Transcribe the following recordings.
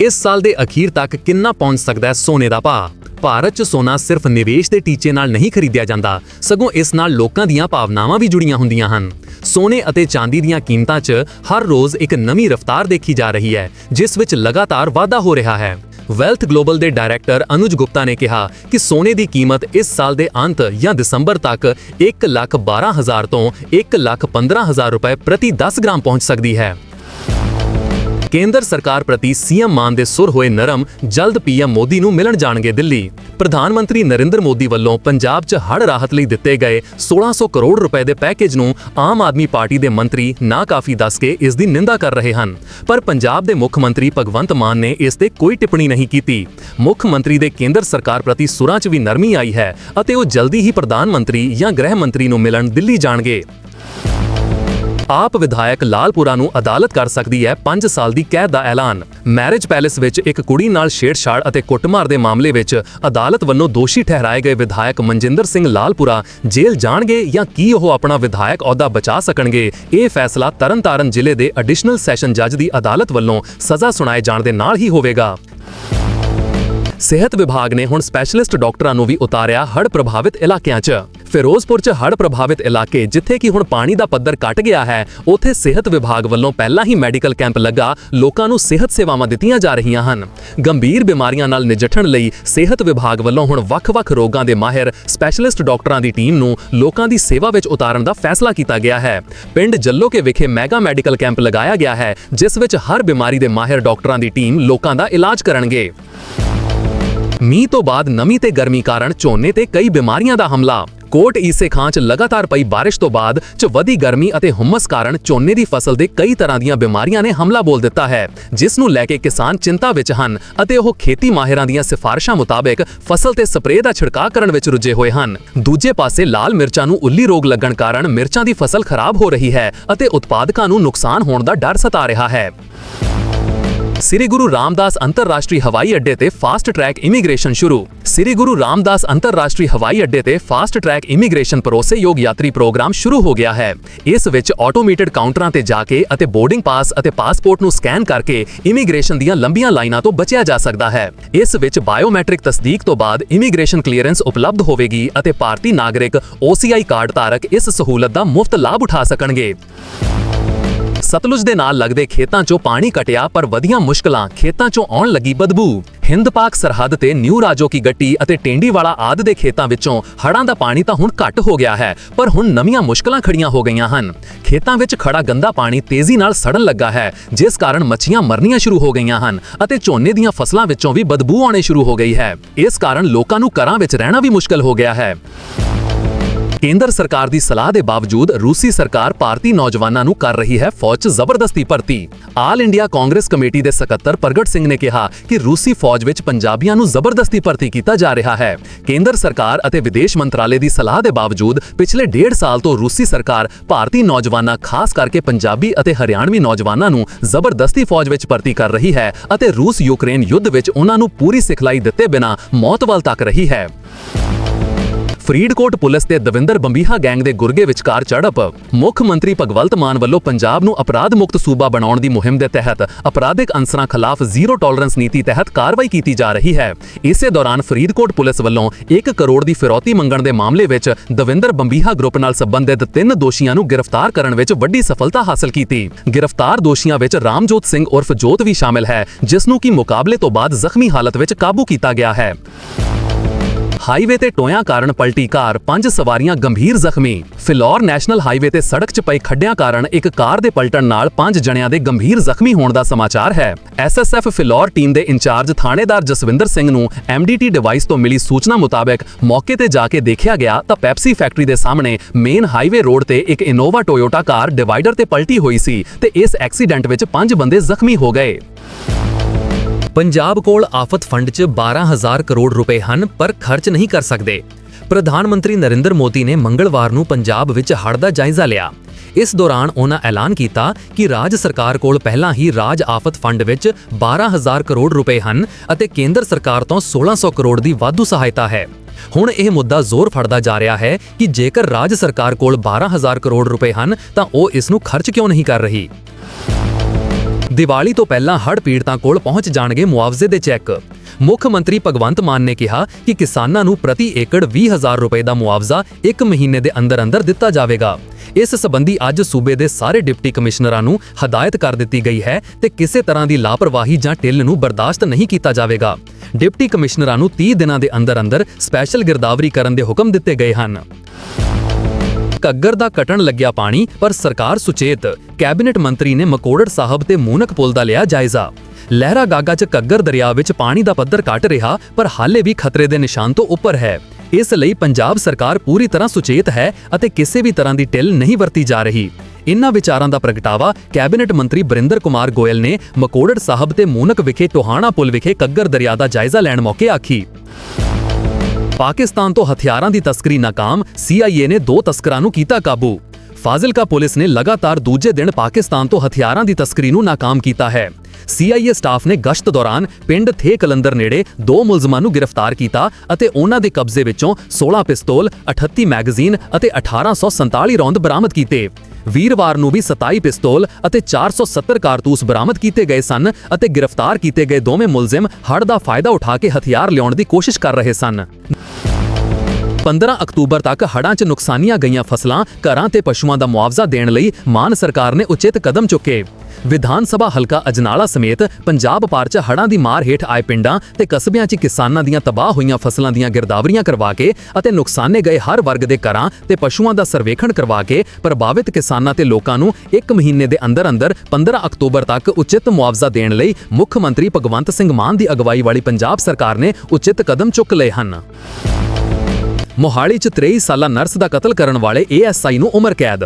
ਇਸ ਸਾਲ ਦੇ ਅਖੀਰ ਤੱਕ ਕਿੰਨਾ ਪਹੁੰਚ ਸਕਦਾ ਹੈ ਸੋਨੇ ਦਾ ਭਾਅ? ਭਾਰਤ 'ਚ ਸੋਨਾ ਸਿਰਫ ਨਿਵੇਸ਼ ਦੇ ਟੀਚੇ ਨਾਲ ਨਹੀਂ ਖਰੀਦਿਆ ਜਾਂਦਾ, ਸਗੋਂ ਇਸ ਨਾਲ ਲੋਕਾਂ ਦੀਆਂ ਭਾਵਨਾਵਾਂ ਵੀ ਜੁੜੀਆਂ ਹੁੰਦੀਆਂ ਹਨ। ਸੋਨੇ ਅਤੇ ਚਾਂਦੀ ਦੀਆਂ ਕੀਮਤਾਂ 'ਚ ਹਰ ਰੋਜ਼ ਇੱਕ ਨਵੀਂ ਰਫ਼ਤਾਰ ਦੇਖੀ ਜਾ ਰਹੀ ਹੈ, ਜਿਸ ਵਿੱਚ ਲਗਾਤਾਰ ਵਾਧਾ ਹੋ ਰਿਹਾ ਹੈ। ਵੈਲਥ ਗਲੋਬਲ ਦੇ ਡਾਇਰੈਕਟਰ ਅਨੁਜ ਗੁਪਤਾ ਨੇ ਕਿਹਾ ਕਿ ਸੋਨੇ ਦੀ ਕੀਮਤ ਇਸ ਸਾਲ ਦੇ ਅੰਤ ਜਾਂ ਦਸੰਬਰ ਤੱਕ 112000 ਤੋਂ 115000 ਰੁਪਏ ਪ੍ਰਤੀ 10 ਗ੍ਰਾਮ ਪਹੁੰਚ ਸਕਦੀ ਹੈ। ਕੇਂਦਰ ਸਰਕਾਰ ਪ੍ਰਤੀ ਸੀਐਮ ਮਾਨ ਦੇ ਸੁਰ ਹੋਏ ਨਰਮ, ਜਲਦ ਪੀਐਮ ਮੋਦੀ ਨੂੰ ਮਿਲਣ ਜਾਣਗੇ ਦਿੱਲੀ। ਪ੍ਰਧਾਨ ਮੰਤਰੀ ਨਰਿੰਦਰ ਮੋਦੀ ਵੱਲੋਂ ਪੰਜਾਬ 'ਚ ਹੜ੍ਹ ਰਾਹਤ ਲਈ ਦਿੱਤੇ ਗਏ 1600 ਕਰੋੜ ਰੁਪਏ ਦੇ ਪੈਕੇਜ ਨੂੰ ਆਮ ਆਦਮੀ ਪਾਰਟੀ ਦੇ ਮੰਤਰੀ ਨਾ ਕਾਫੀ ਦੱਸ ਕੇ ਇਸ ਦੀ ਨਿੰਦਾ ਕਰ ਰਹੇ ਹਨ। ਪਰ ਪੰਜਾਬ ਦੇ ਮੁੱਖ ਮੰਤਰੀ ਭਗਵੰਤ ਮਾਨ ਨੇ ਇਸ ਤੇ ਕੋਈ ਟਿੱਪਣੀ ਨਹੀਂ ਕੀਤੀ। ਮੁੱਖ ਮੰਤਰੀ ਦੇ ਕੇਂਦਰ ਸਰਕਾਰ ਪ੍ਰਤੀ ਸੁਰਾਂ 'ਚ ਵੀ ਨਰਮੀ ਆਈ ਹੈ ਅਤੇ ਉਹ ਜਲਦੀ ਹੀ ਪ੍ਰਧਾਨ ਮੰਤਰੀ ਜਾਂ ਗ੍ਰਹਿ ਮੰਤਰੀ ਨੂੰ ਮਿਲਣ ਦਿੱਲੀ ਜਾਣਗੇ। ਆਪ ਵਿਧਾਇਕ ਲਾਲਪੁਰਾ ਨੂੰ ਅਦਾਲਤ ਕਰ ਸਕਦੀ ਹੈ 5 ਸਾਲ ਦੀ ਕੈਦ ਦਾ ਐਲਾਨ। ਮੈਰਿਜ ਪੈਲੇਸ ਵਿੱਚ ਇੱਕ ਕੁੜੀ ਨਾਲ ਛੇੜਛਾੜ ਅਤੇ ਕੁੱਟਮਾਰ ਦੇ ਮਾਮਲੇ ਵਿੱਚ ਅਦਾਲਤ ਵੱਲੋਂ ਦੋਸ਼ੀ ਠਹਿਰਾਏ ਗਏ ਵਿਧਾਇਕ ਮਨਜਿੰਦਰ ਸਿੰਘ ਲਾਲਪੁਰਾ ਜੇਲ੍ਹ ਜਾਣਗੇ ਜਾਂ ਕੀ ਉਹ ਆਪਣਾ ਵਿਧਾਇਕ ਅਹੁਦਾ ਬਚਾ ਸਕਣਗੇ, ਇਹ ਫੈਸਲਾ ਤਰਨਤਾਰਨ ਜ਼ਿਲ੍ਹੇ ਦੇ ਐਡੀਸ਼ਨਲ ਸੈਸ਼ਨ ਜੱਜ ਦੀ ਅਦਾਲਤ ਵੱਲੋਂ ਸਜ਼ਾ ਸੁਣਾਏ ਜਾਣ ਦੇ ਨਾਲ ਹੀ ਹੋਵੇਗਾ। ਸਿਹਤ ਵਿਭਾਗ ਨੇ ਹੁਣ ਸਪੈਸ਼ਲਿਸਟ ਡਾਕਟਰਾਂ ਨੂੰ ਵੀ ਉਤਾਰਿਆ ਹੜ੍ਹ ਪ੍ਰਭਾਵਿਤ ਇਲਾਕਿਆਂ 'ਚ। ਫਿਰੋਜ਼ਪੁਰ 'ਚ ਹੜ੍ਹ ਪ੍ਰਭਾਵਿਤ ਇਲਾਕੇ ਜਿੱਥੇ ਕਿ ਹੁਣ ਪਾਣੀ ਦਾ ਪੱਧਰ ਘਟ ਗਿਆ ਹੈ, ਉੱਥੇ ਸਿਹਤ ਵਿਭਾਗ ਵੱਲੋਂ ਪਹਿਲਾਂ ਹੀ ਮੈਡੀਕਲ ਕੈਂਪ ਲੱਗਾ, ਲੋਕਾਂ ਨੂੰ ਸਿਹਤ ਸੇਵਾਵਾਂ ਦਿੱਤੀਆਂ ਜਾ ਰਹੀਆਂ ਹਨ। ਗੰਭੀਰ ਬਿਮਾਰੀਆਂ ਨਾਲ ਨਜਿੱਠਣ ਲਈ ਸਿਹਤ ਵਿਭਾਗ ਵੱਲੋਂ ਹੁਣ ਵੱਖ-ਵੱਖ ਰੋਗਾਂ ਦੇ ਮਾਹਿਰ ਸਪੈਸ਼ਲਿਸਟ ਡਾਕਟਰਾਂ ਦੀ ਟੀਮ ਨੂੰ ਲੋਕਾਂ ਦੀ ਸੇਵਾ ਵਿੱਚ ਉਤਾਰਨ ਦਾ ਫੈਸਲਾ ਕੀਤਾ ਗਿਆ ਹੈ। ਪਿੰਡ ਜੱਲੋਕੇ ਵਿਖੇ ਮੈਗਾ ਮੈਡੀਕਲ ਕੈਂਪ ਲਗਾਇਆ ਗਿਆ ਹੈ, ਜਿਸ ਵਿੱਚ ਹਰ ਬਿਮਾਰੀ ਦੇ ਮਾਹਿਰ ਡਾਕਟਰਾਂ ਦੀ ਟੀਮ ਲੋਕਾਂ ਦਾ ਇਲਾਜ ਕਰਨਗੇ। ਮੀਂਹ ਤੋਂ ਬਾਅਦ ਨਮੀ ਤੇ ਗਰਮੀ ਕਾਰਨ ਝੋਨੇ ਤੇ ਕਈ ਬਿਮਾਰੀਆਂ ਦਾ ਹਮਲਾ। ਕੋਟ ਈਸੇ ਖਾਂ 'ਚ ਲਗਾਤਾਰ ਪਈ ਬਾਰਿਸ਼ ਤੋਂ ਬਾਅਦ 'ਚ ਵਧੀ ਗਰਮੀ ਅਤੇ ਹੁਮਸ ਕਾਰਨ ਝੋਨੇ ਦੀ ਫਸਲ ਦੇ ਕਈ ਤਰ੍ਹਾਂ ਦੀਆਂ ਬਿਮਾਰੀਆਂ ਨੇ ਹਮਲਾ ਬੋਲ ਦਿੱਤਾ ਹੈ, ਜਿਸ ਨੂੰ ਲੈ ਕੇ ਕਿਸਾਨ ਚਿੰਤਾ ਵਿੱਚ ਹਨ ਅਤੇ ਉਹ ਖੇਤੀ ਮਾਹਿਰਾਂ ਦੀਆਂ ਸਿਫਾਰਿਸ਼ਾਂ ਮੁਤਾਬਕ ਫਸਲ ਤੇ ਸਪਰੇਅ ਦਾ ਛਿੜਕਾਅ ਕਰਨ ਵਿੱਚ ਰੁੱਝੇ ਹੋਏ ਹਨ। ਦੂਜੇ ਪਾਸੇ ਲਾਲ ਮਿਰਚਾਂ ਨੂੰ ਉੱਲੀ ਰੋਗ ਲੱਗਣ ਕਾਰਨ ਮਿਰਚਾਂ ਦੀ ਫਸਲ ਖਰਾਬ ਹੋ ਰਹੀ ਹੈ ਅਤੇ ਉਤਪਾਦਕਾਂ ਨੂੰ ਨੁਕਸਾਨ ਹੋਣ ਦਾ ਡਰ ਸਤਾ ਰਿਹਾ ਹੈ। ਸ੍ਰੀ ਗੁਰੂ ਰਾਮਦਾਸ ਅੰਤਰਰਾਸ਼ਟਰੀ ਹਵਾਈ ਅੱਡੇ ਤੇ ਫਾਸਟ ਟਰੈਕ ਇਮੀਗ੍ਰੇਸ਼ਨ ਸ਼ੁਰੂ। ਸ੍ਰੀ ਗੁਰੂ ਰਾਮਦਾਸ ਅੰਤਰਰਾਸ਼ਟਰੀ ਹਵਾਈ ਅੱਡੇ ਤੇ ਫਾਸਟ ਟਰੈਕ ਇਮੀਗ੍ਰੇਸ਼ਨ ਭਰੋਸੇਯੋਗ ਯਾਤਰੀ ਪ੍ਰੋਗਰਾਮ ਸ਼ੁਰੂ ਹੋ ਗਿਆ ਹੈ। ਇਸ ਵਿੱਚ ਆਟੋਮੇਟਡ ਕਾਊਂਟਰਾਂ ਤੇ ਜਾ ਕੇ ਅਤੇ ਬੋਰਡਿੰਗ ਪਾਸ ਅਤੇ ਪਾਸਪੋਰਟ ਨੂੰ ਸਕੈਨ ਕਰਕੇ ਇਮੀਗ੍ਰੇਸ਼ਨ ਦੀਆਂ ਲੰਬੀਆਂ ਲਾਈਨਾਂ ਤੋਂ ਬਚਿਆ ਜਾ ਸਕਦਾ ਹੈ। ਇਸ ਵਿੱਚ ਬਾਇਓਮੈਟ੍ਰਿਕ ਤਸਦੀਕ ਤੋਂ ਬਾਅਦ ਇਮੀਗ੍ਰੇਸ਼ਨ ਕਲੀਅਰੈਂਸ ਉਪਲਬਧ ਹੋਵੇਗੀ ਅਤੇ ਭਾਰਤੀ ਨਾਗਰਿਕ OCI ਕਾਰਡ ਧਾਰਕ ਇਸ ਸਹੂਲਤ ਦਾ ਮੁਫਤ ਲਾਭ ਉਠਾ ਸਕਣਗੇ। ਸਤਲੁਜ ਦੇ ਨਾਲ ਲੱਗਦੇ ਖੇਤਾਂ 'ਚੋਂ ਪਾਣੀ ਕਟਿਆ, ਪਰ ਵਧੀਆਂ ਮੁਸ਼ਕਲਾਂ ਖੇਤਾਂ 'ਚੋਂ ਆਉਣ ਲੱਗੀ ਬਦਬੂ। ਹਿੰਦ ਪਾਕ ਸਰਹੱਦ ਤੇ ਨਿਊ ਰਾਜੋ ਕੀ ਗੱਟੀ ਅਤੇ ਟੇਂਡੀਵਾਲਾ ਆਦ ਦੇ ਖੇਤਾਂ ਵਿੱਚੋਂ ਹੜਾਂ ਦਾ ਪਾਣੀ ਤਾਂ ਹੁਣ ਘੱਟ ਹੋ ਗਿਆ ਹੈ, ਪਰ ਹੁਣ ਨਵੀਆਂ ਮੁਸ਼ਕਲਾਂ ਖੜੀਆਂ ਹੋ ਗਈਆਂ ਹਨ। ਖੇਤਾਂ ਵਿੱਚ ਖੜਾ ਗੰਦਾ ਪਾਣੀ ਤੇਜ਼ੀ ਨਾਲ ਸੜਨ ਲੱਗਾ ਹੈ, ਜਿਸ ਕਾਰਨ ਮੱਛੀਆਂ ਮਰਨੀਆਂ ਸ਼ੁਰੂ ਹੋ ਗਈਆਂ ਹਨ ਅਤੇ ਝੋਨੇ ਦੀਆਂ ਫਸਲਾਂ ਵਿੱਚੋਂ ਵੀ ਬਦਬੂ ਆਉਣੀ ਸ਼ੁਰੂ ਹੋ ਗਈ ਹੈ। ਇਸ ਕਾਰਨ ਲੋਕਾਂ ਨੂੰ ਘਰਾਂ ਵਿੱਚ ਰਹਿਣਾ ਵੀ ਮੁਸ਼ਕਲ ਹੋ ਗਿਆ ਹੈ। ਕੇਂਦਰ ਸਰਕਾਰ ਦੀ ਸਲਾਹ ਦੇ ਬਾਵਜੂਦ ਰੂਸੀ ਸਰਕਾਰ ਭਾਰਤੀ ਨੌਜਵਾਨਾਂ ਨੂੰ ਕਰ ਰਹੀ ਹੈ ਫੌਜ 'ਚ ਜ਼ਬਰਦਸਤੀ ਭਰਤੀ। ਆਲ ਇੰਡੀਆ ਕਾਂਗਰਸ ਕਮੇਟੀ ਦੇ ਸਕੱਤਰ ਪ੍ਰਗਟ ਸਿੰਘ ਨੇ ਕਿਹਾ ਕਿ ਰੂਸੀ ਫੌਜ ਵਿੱਚ ਪੰਜਾਬੀਆਂ ਨੂੰ ਜ਼ਬਰਦਸਤੀ ਭਰਤੀ ਕੀਤਾ ਜਾ ਰਿਹਾ ਹੈ। ਕੇਂਦਰ ਸਰਕਾਰ ਅਤੇ ਵਿਦੇਸ਼ ਮੰਤਰਾਲੇ ਦੀ ਸਲਾਹ ਦੇ ਬਾਵਜੂਦ ਪਿਛਲੇ ਡੇਢ ਸਾਲ ਤੋਂ ਰੂਸੀ ਸਰਕਾਰ ਭਾਰਤੀ ਨੌਜਵਾਨਾਂ, ਖਾਸ ਕਰਕੇ ਪੰਜਾਬੀ ਅਤੇ ਹਰਿਆਣਵੀ ਨੌਜਵਾਨਾਂ ਨੂੰ ਜ਼ਬਰਦਸਤੀ ਫੌਜ ਵਿੱਚ ਭਰਤੀ ਕਰ ਰਹੀ ਹੈ ਅਤੇ ਰੂਸ ਯੂਕਰੇਨ ਯੁੱਧ ਵਿੱਚ ਉਹਨਾਂ ਨੂੰ ਪੂਰੀ ਸਿਖਲਾਈ ਦਿੱਤੇ ਬਿਨਾਂ ਮੌਤ ਵੱਲ ਤੱਕ ਰਹੀ ਹੈ। ਫਰੀਦਕੋਟ ਪੁਲਿਸ ਤੇ ਦਵਿੰਦਰ ਬੰਬੀਹਾ ਗੈਂਗ ਦੇ ਗੁਰਗੇ ਵਿਚਕਾਰ ਝੜਪ ਮੁੱਖ ਮੰਤਰੀ ਭਗਵੰਤ ਮਾਨ ਵੱਲੋਂ ਪੰਜਾਬ ਨੂੰ ਅਪਰਾਧ ਮੁਕਤ ਸੂਬਾ ਬਣਾਉਣ ਦੀ ਮੁਹਿੰਮ ਦੇ ਤਹਿਤ ਅਪਰਾਧਿਕ ਅੰਸਰਾਂ ਖਿਲਾਫ ਜ਼ੀਰੋ ਟੋਲਰੈਂਸ ਨੀਤੀ ਤਹਿਤ ਕਾਰਵਾਈ ਕੀਤੀ ਜਾ ਰਹੀ ਹੈ। ਇਸੇ ਦੌਰਾਨ ਫਰੀਦਕੋਟ ਪੁਲਿਸ ਵੱਲੋਂ 1 ਕਰੋੜ ਦੀ ਫਿਰੌਤੀ ਮੰਗਣ ਦੇ ਮਾਮਲੇ ਵਿੱਚ ਦਵਿੰਦਰ ਬੰਬੀਹਾ ਗਰੁੱਪ ਨਾਲ ਸੰਬੰਧਿਤ ਤਿੰਨ ਦੋਸ਼ੀਆਂ ਨੂੰ ਗ੍ਰਿਫਤਾਰ ਕਰਨ ਵਿੱਚ ਵੱਡੀ ਸਫਲਤਾ ਹਾਸਲ ਕੀਤੀ। ਗ੍ਰਿਫਤਾਰ ਦੋਸ਼ੀਆਂ ਵਿੱਚ ਰਾਮਜੋਤ ਸਿੰਘ ਉਰਫ ਜੋਤ ਵੀ ਸ਼ਾਮਿਲ ਹੈ, ਜਿਸ ਨੂੰ ਕਿ ਮੁਕਾਬਲੇ ਤੋਂ ਬਾਅਦ ਜ਼ਖਮੀ ਹਾਲਤ ਵਿੱਚ ਕਾਬੂ ਕੀਤਾ ਗਿਆ ਹੈ। ਹਾਈਵੇ ਤੇ ਟੋਇਆਂ ਕਾਰਨ ਪਲਟੀ ਕਾਰ, ਪੰਜ ਸਵਾਰੀਆਂ ਗੰਭੀਰ ਜ਼ਖਮੀ। ਫਿਲੌਰ ਨੈਸ਼ਨਲ ਹਾਈਵੇ ਤੇ ਸੜਕ 'ਚ ਪਈ ਖੱਡਿਆਂ ਕਾਰਨ ਇੱਕ ਕਾਰ ਦੇ ਪਲਟਣ ਨਾਲ ਪੰਜ ਜਣਿਆਂ ਦੇ ਗੰਭੀਰ ਜ਼ਖਮੀ ਹੋਣ ਦਾ ਸਮਾਚਾਰ ਹੈ। ਐਸਐਸਐਫ ਫਿਲੌਰ ਟੀਮ ਦੇ ਇੰਚਾਰਜ ਥਾਣੇਦਾਰ ਜਸਵਿੰਦਰ ਸਿੰਘ ਨੂੰ ਐਮਡੀਟੀ ਡਿਵਾਈਸ ਤੋਂ ਮਿਲੀ ਸੂਚਨਾ ਮੁਤਾਬਕ ਮੌਕੇ ਤੇ ਜਾ ਕੇ ਦੇਖਿਆ ਗਿਆ ਤਾਂ ਪੈਪਸੀ ਫੈਕਟਰੀ ਦੇ ਸਾਹਮਣੇ ਮੇਨ ਹਾਈਵੇ ਰੋਡ ਤੇ ਇੱਕ ਇਨੋਵਾ ਟੋਯੋਟਾ ਕਾਰ ਡਿਵਾਈਡਰ ਤੇ ਪਲਟੀ ਹੋਈ ਸੀ ਤੇ ਇਸ ਐਕਸੀਡੈਂਟ ਵਿੱਚ ਪੰਜ ਬੰਦੇ ਜ਼ਖਮੀ ਹੋ ਗਏ। ਪੰਜਾਬ ਕੋਲ ਆਫਤ ਫੰਡ 'ਚ 12000 ਕਰੋੜ ਰੁਪਏ ਹਨ, ਪਰ ਖਰਚ ਨਹੀਂ ਕਰ ਸਕਦੇ। ਪ੍ਰਧਾਨ ਮੰਤਰੀ ਨਰਿੰਦਰ ਮੋਦੀ ਨੇ ਮੰਗਲਵਾਰ ਨੂੰ ਪੰਜਾਬ ਵਿੱਚ ਹੜ੍ਹ ਦਾ ਜਾਇਜ਼ਾ ਲਿਆ। ਇਸ ਦੌਰਾਨ ਉਹਨਾਂ ਐਲਾਨ ਕੀਤਾ ਕਿ ਰਾਜ ਸਰਕਾਰ ਕੋਲ ਪਹਿਲਾਂ ਹੀ ਰਾਜ ਆਫਤ ਫੰਡ ਵਿੱਚ 12000 ਕਰੋੜ ਰੁਪਏ ਹਨ ਅਤੇ ਕੇਂਦਰ ਸਰਕਾਰ ਤੋਂ 1600 ਕਰੋੜ ਦੀ ਵਾਧੂ ਸਹਾਇਤਾ ਹੈ। ਹੁਣ ਇਹ ਮੁੱਦਾ ਜ਼ੋਰ ਫੜਦਾ ਜਾ ਰਿਹਾ ਹੈ ਕਿ ਜੇਕਰ ਰਾਜ ਸਰਕਾਰ ਕੋਲ 12000 ਕਰੋੜ ਰੁਪਏ ਹਨ, ਤਾਂ ਉਹ ਇਸ ਨੂੰ ਖਰਚ ਕਿਉਂ ਨਹੀਂ ਕਰ ਰਹੀ? ਦੀਵਾਲੀ ਤੋਂ ਪਹਿਲਾਂ ਹੜ੍ਹ ਪੀੜਤਾਂ ਕੋਲ ਪਹੁੰਚ ਜਾਣਗੇ ਮੁਆਵਜ਼ੇ ਦੇ ਚੈੱਕ। ਮੁੱਖ ਮੰਤਰੀ ਭਗਵੰਤ ਮਾਨ ਨੇ ਕਿਹਾ ਕਿ ਕਿਸਾਨਾਂ ਨੂੰ ਪ੍ਰਤੀ ਏਕੜ 20000 ਰੁਪਏ ਦਾ ਮੁਆਵਜ਼ਾ 1 ਮਹੀਨੇ ਦੇ ਅੰਦਰ ਅੰਦਰ ਦਿੱਤਾ ਜਾਵੇਗਾ। ਇਸ ਸਬੰਧੀ ਅੱਜ ਸੂਬੇ ਦੇ ਸਾਰੇ ਡਿਪਟੀ ਕਮਿਸ਼ਨਰਾਂ ਨੂੰ ਹਦਾਇਤ ਕਰ ਦਿੱਤੀ ਗਈ ਹੈ ਤੇ ਕਿਸੇ ਤਰ੍ਹਾਂ ਦੀ ਲਾਪਰਵਾਹੀ ਜਾਂ ਢਿੱਲ ਨੂੰ ਬਰਦਾਸ਼ਤ ਨਹੀਂ ਕੀਤਾ ਜਾਵੇਗਾ। ਡਿਪਟੀ ਕਮਿਸ਼ਨਰਾਂ ਨੂੰ 30 ਦਿਨਾਂ ਦੇ ਅੰਦਰ ਅੰਦਰ ਸਪੈਸ਼ਲ ਗਿਰਦਾਵਰੀ ਕਰਨ ਦੇ ਹੁਕਮ ਦਿੱਤੇ ਗਏ ਹਨ। ਘੱਗਰ ਦਾ ਕਟਣ ਲੱਗਿਆ ਪਾਣੀ, ਪਰ ਸਰਕਾਰ ਸੁਚੇਤ। ਕੈਬਨਿਟ ਮੰਤਰੀ ਨੇ ਮਕੋੜੜ ਸਾਹਿਬ ਤੇ ਮੂਨਕ ਪੁਲ ਦਾ ਲਿਆ ਜਾਇਜ਼ਾ। ਲਹਿਰਾ ਗਾਗਾ 'ਚ ਘੱਗਰ ਦਰਿਆ ਵਿੱਚ ਪਾਣੀ ਦਾ ਪੱਧਰ ਘਟ ਰਿਹਾ, ਪਰ ਹਾਲੇ ਵੀ ਖਤਰੇ ਦੇ ਨਿਸ਼ਾਨ ਤੋਂ ਉੱਪਰ ਹੈ। ਇਸ ਲਈ ਪੰਜਾਬ ਸਰਕਾਰ ਪੂਰੀ ਤਰ੍ਹਾਂ ਸੁਚੇਤ ਹੈ ਅਤੇ ਕਿਸੇ ਵੀ ਤਰ੍ਹਾਂ ਦੀ ਢਿੱਲ ਨਹੀਂ ਵਰਤੀ ਜਾ ਰਹੀ। ਇਨ੍ਹਾਂ ਵਿਚਾਰਾਂ ਦਾ ਪ੍ਰਗਟਾਵਾ ਕੈਬਨਿਟ ਮੰਤਰੀ ਬਰਿੰਦਰ ਕੁਮਾਰ ਗੋਇਲ ਨੇ ਮਕੋੜੜ ਸਾਹਿਬ ਤੇ ਮੂਨਕ ਵਿਖੇ ਟੋਹਾਣਾ ਪੁਲ ਵਿਖੇ ਘੱਗਰ ਦਰਿਆ ਦਾ ਜਾਇਜ਼ਾ ਲੈਣ ਮੌਕੇ ਆਖੀ। ਪਾਕਿਸਤਾਨ ਤੋਂ ਹਥਿਆਰਾਂ ਦੀ ਤਸਕਰੀ ਨਾਕਾਮ ਸੀਆਈਏ ਨੇ ਦੋ ਤਸਕਰਾਂ ਨੂੰ ਕੀਤਾ ਕਾਬੂ। ਫਾਜ਼ਿਲਕਾ ਪੁਲਿਸ ਨੇ ਲਗਾਤਾਰ ਦੂਜੇ ਦਿਨ ਪਾਕਿਸਤਾਨ ਤੋਂ ਹਥਿਆਰਾਂ ਦੀ ਤਸਕਰੀ ਨੂੰ ਨਾਕਾਮ ਕੀਤਾ ਹੈ। ਸੀਆਈਏ ਸਟਾਫ ਨੇ ਗਸ਼ਤ ਦੌਰਾਨ ਪਿੰਡ ਥੇ ਕਲੰਦਰ ਨੇੜੇ ਦੋ ਮੁਲਜ਼ਮਾਂ ਨੂੰ ਗ੍ਰਿਫਤਾਰ ਕੀਤਾ ਅਤੇ ਉਹਨਾਂ ਦੇ ਕਬਜ਼ੇ ਵਿੱਚੋਂ 16 ਪਿਸਤੌਲ 38 ਮੈਗਜ਼ੀਨ ਅਤੇ 1847 ਰੌਂਦ ਬਰਾਮਦ ਕੀਤੇ। ਵੀਰਵਾਰ ਨੂੰ ਵੀ 27 ਪਿਸਤੌਲ ਅਤੇ 470 ਕਾਰਤੂਸ ਬਰਾਮਦ ਕੀਤੇ ਗਏ ਸਨ ਅਤੇ ਗ੍ਰਿਫਤਾਰ ਕੀਤੇ ਗਏ ਦੋਵੇਂ ਮੁਲਜ਼ਮ ਹੜ ਦਾ ਫਾਇਦਾ ਉਠਾ ਕੇ ਹਥਿਆਰ ਲਿਆਉਣ ਦੀ ਕੋਸ਼ਿਸ਼ ਕਰ ਰਹੇ ਸਨ। 15 ਅਕਤੂਬਰ ਤੱਕ ਹੜ੍ਹਾਂ 'ਚ ਨੁਕਸਾਨੀਆਂ ਗਈਆਂ ਫਸਲਾਂ ਘਰਾਂ ਤੇ ਪਸ਼ੂਆਂ ਦਾ ਮੁਆਵਜ਼ਾ ਦੇਣ ਲਈ ਮਾਨ ਸਰਕਾਰ ਨੇ ਉਚਿਤ ਕਦਮ ਚੁੱਕੇ। ਵਿਧਾਨ ਸਭਾ ਹਲਕਾ ਅਜਨਾਲਾ ਸਮੇਤ ਪੰਜਾਬ ਭਰ 'ਚ ਹੜ੍ਹਾਂ ਦੀ ਮਾਰ ਹੇਠ ਆਏ ਪਿੰਡਾਂ ਤੇ ਕਸਬਿਆਂ 'ਚ ਕਿਸਾਨਾਂ ਦੀਆਂ ਤਬਾਹ ਹੋਈਆਂ ਫਸਲਾਂ ਦੀਆਂ ਗਿਰਦਾਵਰੀਆਂ ਕਰਵਾ ਕੇ ਅਤੇ ਨੁਕਸਾਨੇ ਗਏ ਹਰ ਵਰਗ ਦੇ ਘਰਾਂ ਤੇ ਪਸ਼ੂਆਂ ਦਾ ਸਰਵੇਖਣ ਕਰਵਾ ਕੇ ਪ੍ਰਭਾਵਿਤ ਕਿਸਾਨਾਂ ਤੇ ਲੋਕਾਂ ਨੂੰ 1 ਮਹੀਨੇ ਦੇ ਅੰਦਰ ਅੰਦਰ 15 ਅਕਤੂਬਰ ਤੱਕ ਉਚਿਤ ਮੁਆਵਜ਼ਾ ਦੇਣ ਲਈ ਮੁੱਖ ਮੰਤਰੀ ਭਗਵੰਤ ਸਿੰਘ ਮਾਨ ਦੀ ਅਗਵਾਈ ਵਾਲੀ ਪੰਜਾਬ ਸਰਕਾਰ ਨੇ ਉਚਿਤ ਕਦਮ ਚੁੱਕ ਲਏ ਹਨ। ਮੋਹਾਲੀ 'ਚ 23 ਸਾਲਾ ਨਰਸ ਦਾ ਕਤਲ ਕਰਨ ਵਾਲੇ ਏਐਸਆਈ ਨੂੰ ਉਮਰ ਕੈਦ।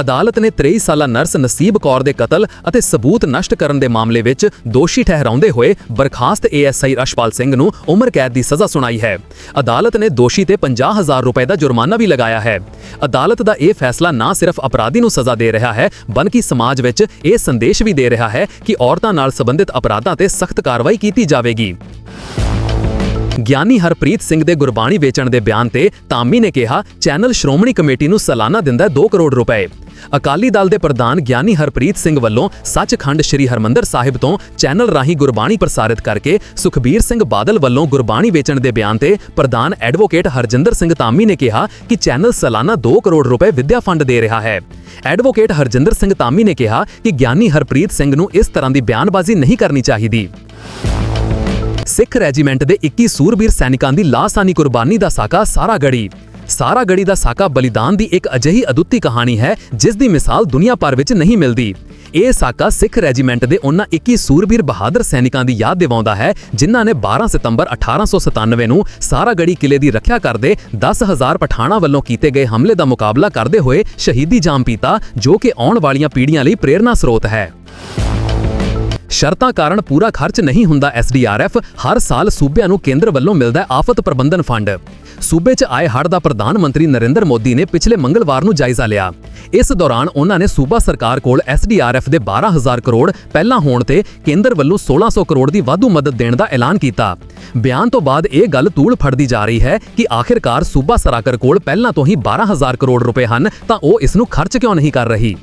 ਅਦਾਲਤ ਨੇ 23 ਸਾਲਾ ਨਰਸ ਨਸੀਬ ਕੌਰ ਦੇ ਕਤਲ ਅਤੇ ਸਬੂਤ ਨਸ਼ਟ ਕਰਨ ਦੇ ਮਾਮਲੇ ਵਿੱਚ ਦੋਸ਼ੀ ਠਹਿਰਾਉਂਦੇ ਹੋਏ ਬਰਖਾਸਤ ਏਐਸਆਈ ਰਸ਼ਪਾਲ ਸਿੰਘ ਨੂੰ ਉਮਰ ਕੈਦ ਦੀ ਸਜ਼ਾ ਸੁਣਾਈ ਹੈ। ਅਦਾਲਤ ਨੇ ਦੋਸ਼ੀ ਤੇ 50000 ਰੁਪਏ ਦਾ ਜੁਰਮਾਨਾ ਵੀ ਲਗਾਇਆ ਹੈ। ਅਦਾਲਤ ਦਾ ਇਹ ਫੈਸਲਾ ਨਾ ਸਿਰਫ ਅਪਰਾਧੀ ਨੂੰ ਸਜ਼ਾ ਦੇ ਰਿਹਾ ਹੈ, ਬਲਕਿ ਸਮਾਜ ਵਿੱਚ ਇਹ ਸੰਦੇਸ਼ ਵੀ ਦੇ ਰਿਹਾ ਹੈ ਕਿ ਔਰਤਾਂ ਨਾਲ ਸੰਬੰਧਿਤ ਅਪਰਾਧਾਂ ਤੇ ਸਖਤ ਕਾਰਵਾਈ ਕੀਤੀ ਜਾਵੇਗੀ। ਗਿਆਨੀ ਹਰਪ੍ਰੀਤ ਸਿੰਘ ਦੇ ਗੁਰਬਾਣੀ ਵੇਚਣ ਦੇ ਬਿਆਨ ਤੇ ਤਾਮੀ ਨੇ ਕਿਹਾ, ਚੈਨਲ ਸ਼੍ਰੋਮਣੀ ਕਮੇਟੀ ਨੂੰ ਸਾਲਾਨਾ ਦਿੰਦਾ ਹੈ 2 ਕਰੋੜ ਰੁਪਏ। ਅਕਾਲੀ ਦਲ ਦੇ ਪ੍ਰਧਾਨ ਗਿਆਨੀ ਹਰਪ੍ਰੀਤ ਸਿੰਘ ਵੱਲੋਂ ਸੱਚਖੰਡ ਸ੍ਰੀ ਹਰਮੰਦਰ ਸਾਹਿਬ ਤੋਂ ਚੈਨਲ ਰਾਹੀਂ ਗੁਰਬਾਣੀ ਪ੍ਰਸਾਰਿਤ ਕਰਕੇ ਸੁਖਬੀਰ ਸਿੰਘ ਬਾਦਲ ਵੱਲੋਂ ਗੁਰਬਾਣੀ ਵੇਚਣ ਦੇ ਬਿਆਨ ਤੇ ਪ੍ਰਧਾਨ ਐਡਵੋਕੇਟ ਹਰਜਿੰਦਰ ਸਿੰਘ ਤਾਮੀ ਨੇ ਕਿਹਾ ਕਿ ਚੈਨਲ ਸਾਲਾਨਾ 2 ਕਰੋੜ ਰੁਪਏ ਵਿਦਿਆ ਫੰਡ ਦੇ ਰਿਹਾ ਹੈ। ਐਡਵੋਕੇਟ ਹਰਜਿੰਦਰ ਸਿੰਘ ਤਾਮੀ ਨੇ ਕਿਹਾ ਕਿ ਗਿਆਨੀ ਹਰਪ੍ਰੀਤ ਸਿੰਘ ਨੂੰ ਇਸ ਤਰ੍ਹਾਂ ਦੀ ਬਿਆਨਬਾਜ਼ੀ ਨਹੀਂ ਕਰਨੀ ਚਾਹੀਦੀ। ਸਿੱਖ ਰੈਜੀਮੈਂਟ ਦੇ 21 ਸੂਰਬੀਰ ਸੈਨਿਕਾਂ ਦੀ ਲਾਸਾਨੀ ਕੁਰਬਾਨੀ ਦਾ ਸਾਕਾ ਸਾਰਾ ਗੜੀ ਸਾਰਾ ਗੜੀ ਦਾ ਸਾਕਾ ਬਲੀਦਾਨ ਦੀ ਇੱਕ ਅਜਿਹੀ ਅਦੁੱਤੀ ਕਹਾਣੀ ਹੈ, ਜਿਸ ਦੀ ਮਿਸਾਲ ਦੁਨੀਆ ਭਰ ਵਿੱਚ ਨਹੀਂ ਮਿਲਦੀ। ਇਹ ਸਾਕਾ ਸਿੱਖ ਰੈਜੀਮੈਂਟ ਦੇ ਉਹਨਾਂ 21 ਸੂਰਬੀਰ ਬਹਾਦਰ ਸੈਨਿਕਾਂ ਦੀ ਯਾਦ ਦਿਵਾਉਂਦਾ ਹੈ, ਜਿਨ੍ਹਾਂ ਨੇ 12 ਸਤੰਬਰ 1897 ਨੂੰ ਸਾਰਾ ਕਿਲੇ ਦੀ ਰੱਖਿਆ ਕਰਦੇ 10000 ਪਠਾਣਾ ਵੱਲੋਂ ਕੀਤੇ ਗਏ ਹਮਲੇ ਦਾ ਮੁਕਾਬਲਾ ਕਰਦੇ ਹੋਏ ਸ਼ਹੀਦੀ ਜਾਮ ਪੀਤਾ, ਜੋ ਕਿ ਆਉਣ ਵਾਲੀਆਂ ਪੀੜ੍ਹੀਆਂ ਲਈ ਪ੍ਰੇਰਨਾ ਸਰੋਤ ਹੈ। ਸ਼ਰਤਾਂ ਕਾਰਨ ਪੂਰਾ ਖਰਚ ਨਹੀਂ ਹੁੰਦਾ ਐਸਡੀਆਰਐਫ ਹਰ ਸਾਲ ਸੂਬਿਆਂ ਨੂੰ ਕੇਂਦਰ ਵੱਲੋਂ ਮਿਲਦਾ ਆਫਤ ਪ੍ਰਬੰਧਨ ਫੰਡ। ਸੂਬੇ 'ਚ ਆਏ ਹੜ੍ਹ ਦਾ ਪ੍ਰਧਾਨ ਮੰਤਰੀ ਨਰਿੰਦਰ ਮੋਦੀ ਨੇ ਪਿਛਲੇ ਮੰਗਲਵਾਰ ਨੂੰ ਜਾਇਜ਼ਾ ਲਿਆ। ਇਸ ਦੌਰਾਨ ਉਹਨਾਂ ਨੇ ਸੂਬਾ ਸਰਕਾਰ ਕੋਲ ਐਸਡੀਆਰਐਫ ਦੇ 12000 ਕਰੋੜ ਪਹਿਲਾਂ ਹੋਣ ਤੇ ਕੇਂਦਰ ਵੱਲੋਂ 1600 ਕਰੋੜ ਦੀ ਵਾਧੂ ਮਦਦ ਦੇਣ ਦਾ ਐਲਾਨ ਕੀਤਾ। ਬਿਆਨ ਤੋਂ ਬਾਅਦ ਇਹ ਗੱਲ ਤੂਲ ਫੜਦੀ ਜਾ ਰਹੀ ਹੈ ਕਿ ਆਖਿਰਕਾਰ ਸੂਬਾ ਸਰਾਕਰ ਕੋਲ ਪਹਿਲਾਂ ਤੋਂ ਹੀ 12000 ਕਰੋੜ ਰੁਪਏ ਹਨ ਤਾਂ ਉਹ ਇਸ ਨੂੰ ਖਰਚ ਕਿਉਂ ਨਹੀਂ ਕਰ ਰਹੀ?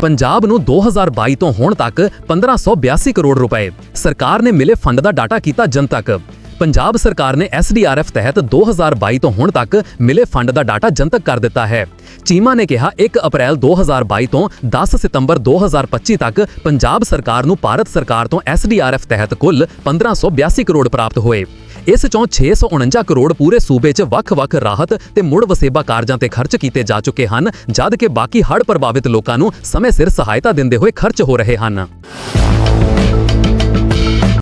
ਪੰਜਾਬ ਨੂੰ 2022 ਤੋਂ ਹੁਣ ਤੱਕ 1582 ਕਰੋੜ ਰੁਪਏ। ਸਰਕਾਰ ਨੇ ਮਿਲੇ ਫੰਡ ਦਾ ਡਾਟਾ ਕੀਤਾ ਜਨਤਕ। ਪੰਜਾਬ ਸਰਕਾਰ ਨੇ ਐਸਡੀਆਰਐਫ ਤਹਿਤ 2022 ਤੋਂ ਹੁਣ ਤੱਕ ਮਿਲੇ ਫੰਡ ਦਾ ਡਾਟਾ ਜਨਤਕ ਕਰ ਦਿੱਤਾ ਹੈ। ਚੀਮਾ ਨੇ ਕਿਹਾ 1 ਅਪ੍ਰੈਲ 2022 ਤੋਂ 10 ਸਤੰਬਰ 2025 ਤੱਕ ਪੰਜਾਬ ਸਰਕਾਰ ਨੂੰ ਭਾਰਤ ਸਰਕਾਰ ਤੋਂ ਐਸਡੀਆਰਐਫ ਤਹਿਤ ਕੁੱਲ 1582 ਕਰੋੜ ਪ੍ਰਾਪਤ ਹੋਏ। ਇਸ ਚੋਂ 649 ਕਰੋੜ ਪੂਰੇ ਸੂਬੇ 'ਚ ਵੱਖ-ਵੱਖ ਰਾਹਤ ਤੇ ਮੁੜ ਵਸੇਬਾ ਕਾਰਜਾਂ ਤੇ ਖਰਚ ਕੀਤੇ ਜਾ ਚੁੱਕੇ ਹਨ, ਜਦ ਕਿ ਬਾਕੀ ਹੜ੍ਹ ਪ੍ਰਭਾਵਿਤ ਲੋਕਾਂ ਨੂੰ ਸਮੇਂ ਸਿਰ ਸਹਾਇਤਾ ਦਿੰਦੇ ਹੋਏ ਖਰਚ ਹੋ ਰਹੇ ਹਨ।